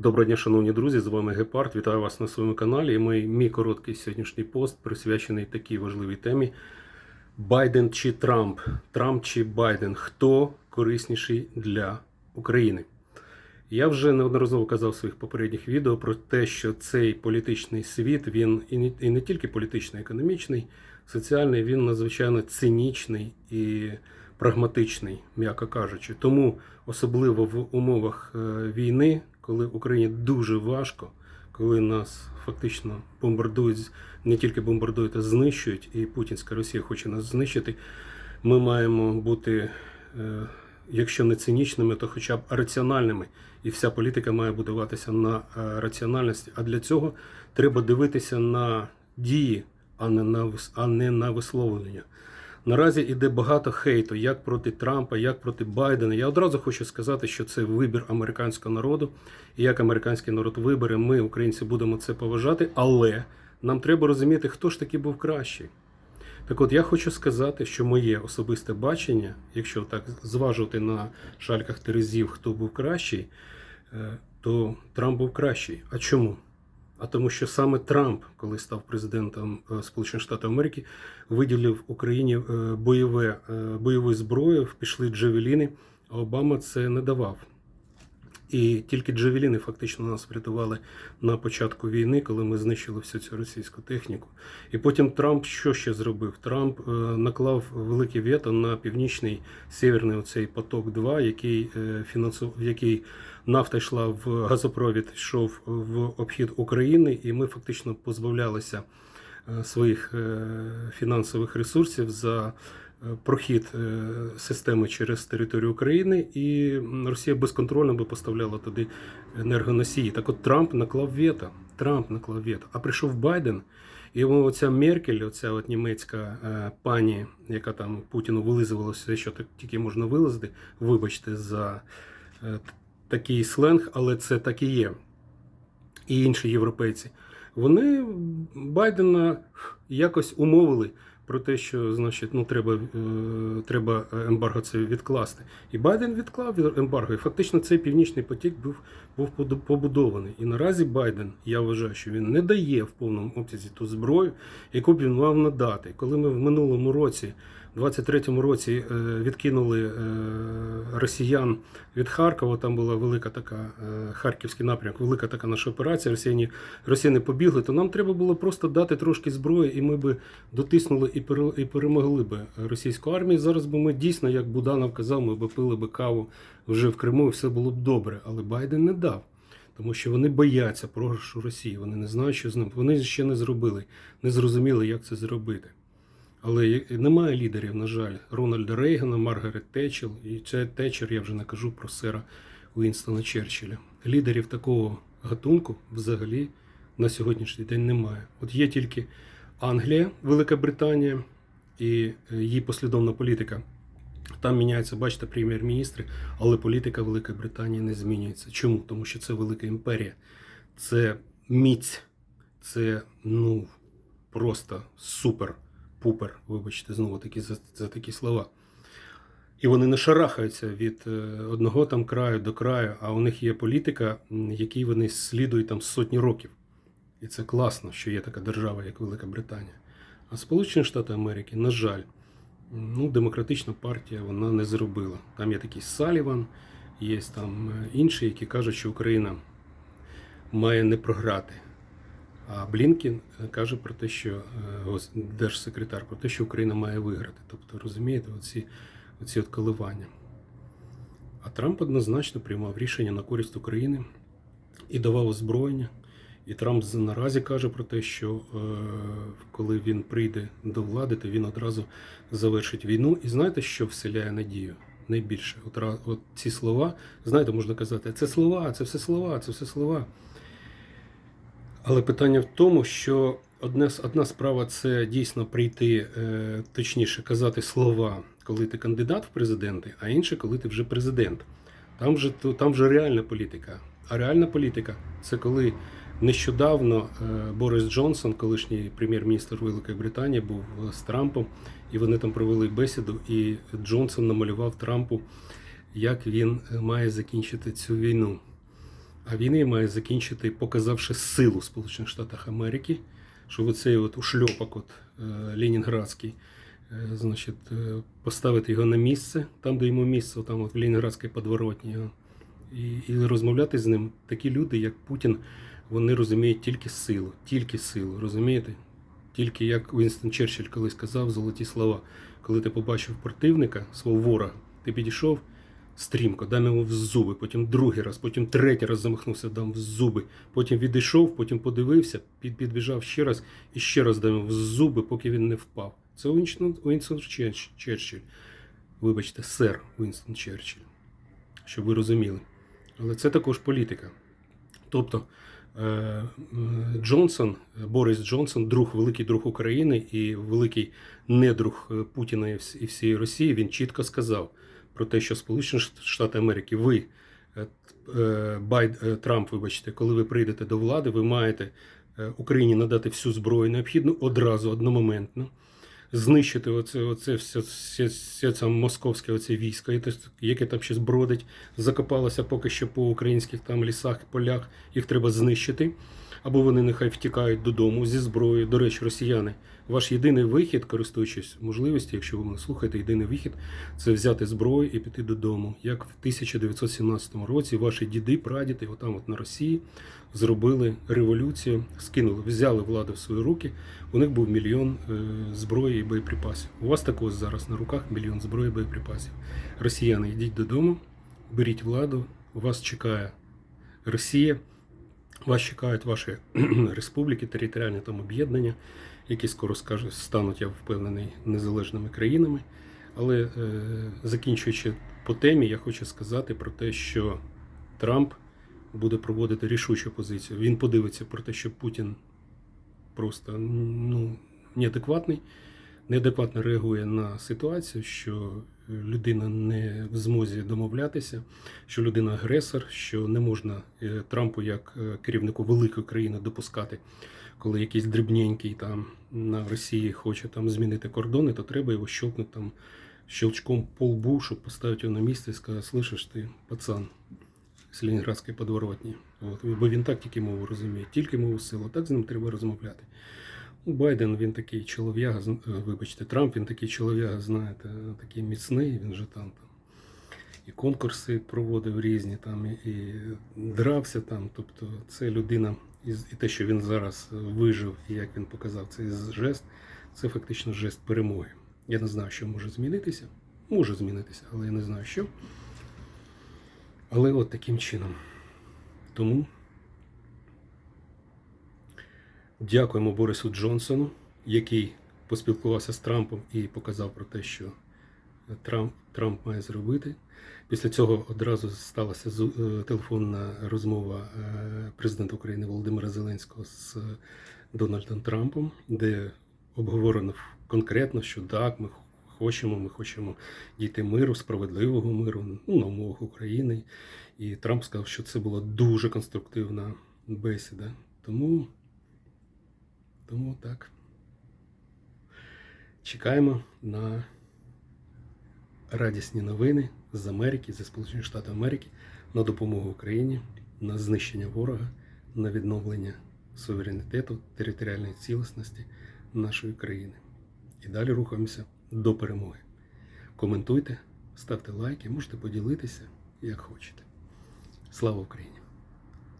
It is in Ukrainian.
Доброго дня, шановні друзі, з вами Гепард. Вітаю вас на своєму каналі. І мій, мій короткий сьогоднішній пост присвячений такій важливій темі: Байден чи Трамп? Трамп чи Байден? Хто корисніший для України? Я вже неодноразово казав в своїх попередніх відео про те, що цей політичний світ він і не, і не тільки політичний, економічний, соціальний, він надзвичайно цинічний і прагматичний, м'яко кажучи. Тому особливо в умовах е, війни, коли Україні дуже важко, коли нас фактично бомбардують, не тільки бомбардують, а знищують, і Путінська Росія хоче нас знищити. Ми маємо бути, е, якщо не цинічними, то хоча б раціональними. І вся політика має будуватися на е, раціональності. А для цього треба дивитися на дії, а не на а не на висловлення. Наразі іде багато хейту як проти Трампа, як проти Байдена. Я одразу хочу сказати, що це вибір американського народу. І як американський народ вибере, ми, українці, будемо це поважати, але нам треба розуміти, хто ж таки був кращий. Так от я хочу сказати, що моє особисте бачення, якщо так зважувати на шальках терезів, хто був кращий, е, то Трамп був кращий. А чому? А тому, що саме Трамп, коли став президентом е, Сполучених Штатів Америки, виділив Україні е, бойове, е, бойову зброю, пішли джавеліни, а Обама це не давав. І тільки джавеліни фактично нас врятували на початку війни, коли ми знищили всю цю російську техніку. І потім Трамп що ще зробив? Трамп е, наклав велике вето на північний северний оцей поток 2 який е, фінансу, який нафта йшла в газопровід, йшов в обхід України, і ми фактично позбавлялися е, своїх фінансових ресурсів за прохід е, системи через територію України, і Росія безконтрольно би поставляла туди енергоносії. Так от Трамп наклав вето. Трамп наклав вето. А прийшов Байден, і оця Меркель, оця от німецька е, пані, яка там Путіну вилизувала все, що тільки можна вилазити, вибачте за е, такий сленг, але це так і є. І інші європейці. Вони Байдена якось умовили про те, що значить, ну треба, е, треба ембарго це відкласти. І Байден відклав ембарго. І фактично цей північний потік був, був побудований. І наразі Байден, я вважаю, що він не дає в повному обсязі ту зброю, яку б він мав надати. Коли ми в минулому році, в 23-му році, е, відкинули е, росіян від Харкова, там була велика така е, харківський напрямок, велика така наша операція. Росіяни, росіяни побігли, то нам треба було просто дати трошки зброї, і ми би дотиснули і і перемогли би російську армію. Зараз би ми дійсно, як Буданов казав, ми б пили би каву вже в Криму, і все було б добре. Але Байден не дав. Тому що вони бояться програшу Росії. Вони не знають, що з ним. Вони ще не зробили, не зрозуміли, як це зробити. Але немає лідерів, на жаль, Рональда Рейгана, Маргарет Тетчел, і це Тетчер, я вже не кажу про сера Уінстона Черчилля. Лідерів такого гатунку взагалі на сьогоднішній день немає. От є тільки Англія, Велика Британія і е, її послідовна політика. Там міняються, бачите, прем'єр-міністри, але політика Великої Британії не змінюється. Чому? Тому що це велика імперія, це міць, це ну просто супер-пупер. Вибачте, знову таки за, за такі слова. І вони не шарахаються від е, одного там краю до краю, а у них є політика, якій вони слідують там сотні років. І це класно, що є така держава, як Велика Британія. А Сполучені Штати Америки, на жаль, ну, демократична партія вона не зробила. Там є такий Саліван, є там е, інші, які кажуть, що Україна має не програти. А Блінкін е, каже про те, що е, держсекретар, про те, що Україна має виграти. Тобто, розумієте, оці, оці от коливання. А Трамп однозначно приймав рішення на користь України і давав озброєння. І Трамп наразі каже про те, що е, коли він прийде до влади, то він одразу завершить війну. І знаєте, що вселяє надію? Найбільше, от, от ці слова, знаєте, можна казати, це слова, це все слова, це все слова. Але питання в тому, що одне, одна справа це дійсно прийти, е, точніше казати слова, коли ти кандидат в президенти, а інше, коли ти вже президент. Там вже, там вже реальна політика. А реальна політика це коли нещодавно е, Борис Джонсон, колишній прем'єр-міністр Великої Британії, був е, з Трампом, і вони там провели бесіду, і Джонсон намалював Трампу, як він е, має закінчити цю війну. А війни має закінчити, показавши силу Сполучених Штатів Америки, що оцей от ушльопок от, Ленінградський, е, значить, поставити його на місце, там, де йому місце, там от в Ленінградській подворотні. І, і розмовляти з ним такі люди, як Путін, вони розуміють тільки силу, тільки силу, розумієте? Тільки як Уінстон Черчилль колись казав золоті слова, коли ти побачив противника, свого ворога, ти підійшов стрімко, дав йому в зуби, потім другий раз, потім третій раз замахнувся, дав в зуби, потім відійшов, потім подивився, під, підбіжав ще раз і ще раз дав йому в зуби, поки він не впав. Це Уінстон, Уінстон Черч- Черчилль. Вибачте, сер Уінстон Черчилль, щоб ви розуміли. Але це також політика. Тобто Джонсон, е, Борис Джонсон, друг, великий друг України і великий недруг е, Путіна і всієї Росії, він чітко сказав про те, що Сполучені Штати Америки, ви, е, Байд, Трамп, вибачте, коли ви прийдете до влади, ви маєте Україні надати всю зброю необхідну одразу, одномоментно. Знищити оце, оце все, все, все це московське оце військо, яке- там ще бродить, закопалося поки що по українських там лісах, полях, їх треба знищити. Або вони нехай втікають додому зі зброєю. До речі, росіяни, ваш єдиний вихід, користуючись можливістю, якщо ви мене слухаєте, єдиний вихід це взяти зброю і піти додому. Як в 1917 році ваші діди, прадіди, отам от на Росії, зробили революцію, скинули, взяли владу в свої руки. У них був мільйон е, зброї і боєприпасів. У вас також зараз на руках мільйон зброї і боєприпасів. Росіяни, йдіть додому, беріть владу, вас чекає Росія. Вас чекають ваші республіки, територіальні там об'єднання, які скоро скажуть, стануть, я впевнений, незалежними країнами. Але е, закінчуючи по темі, я хочу сказати про те, що Трамп буде проводити рішучу позицію. Він подивиться про те, що Путін просто ну, неадекватний, неадекватно реагує на ситуацію, що людина не в змозі домовлятися, що людина агресор, що не можна е, Трампу як е, керівнику великої країни допускати, коли якийсь дрібненький там на Росії хоче там змінити кордони, то треба його щелкнути там щелчком по лбу, щоб поставити його на місце і сказати, слышиш ти, пацан з Ленінградської подворотні. От, бо він так тільки мову розуміє, тільки мову силу. Так з ним треба розмовляти. Ну, Байден він такий чолов'яга, е, вибачте, Трамп він такий чолов'яга, знаєте, такий міцний, він же там, там і конкурси проводив різні, там, і, і дрався там. Тобто це людина, і те, що він зараз вижив, і як він показав цей жест, це фактично жест перемоги. Я не знаю, що може змінитися. Може змінитися, але я не знаю що. Але от таким чином. Тому дякуємо Борису Джонсону, який поспілкувався з Трампом і показав про те, що Трамп, Трамп має зробити. Після цього одразу сталася е, телефонна розмова е, президента України Володимира Зеленського з Дональдом Трампом, де обговорено конкретно, що так, ми хочемо, ми хочемо дійти миру, справедливого миру ну, на умовах України. І Трамп сказав, що це була дуже конструктивна бесіда. Тому, тому так. Чекаємо на радісні новини з Америки, зі Сполучених Штатів Америки на допомогу Україні, на знищення ворога, на відновлення суверенітету, територіальної цілісності нашої країни. І далі рухаємося до перемоги. Коментуйте, ставте лайки, можете поділитися як хочете. Слава Україні!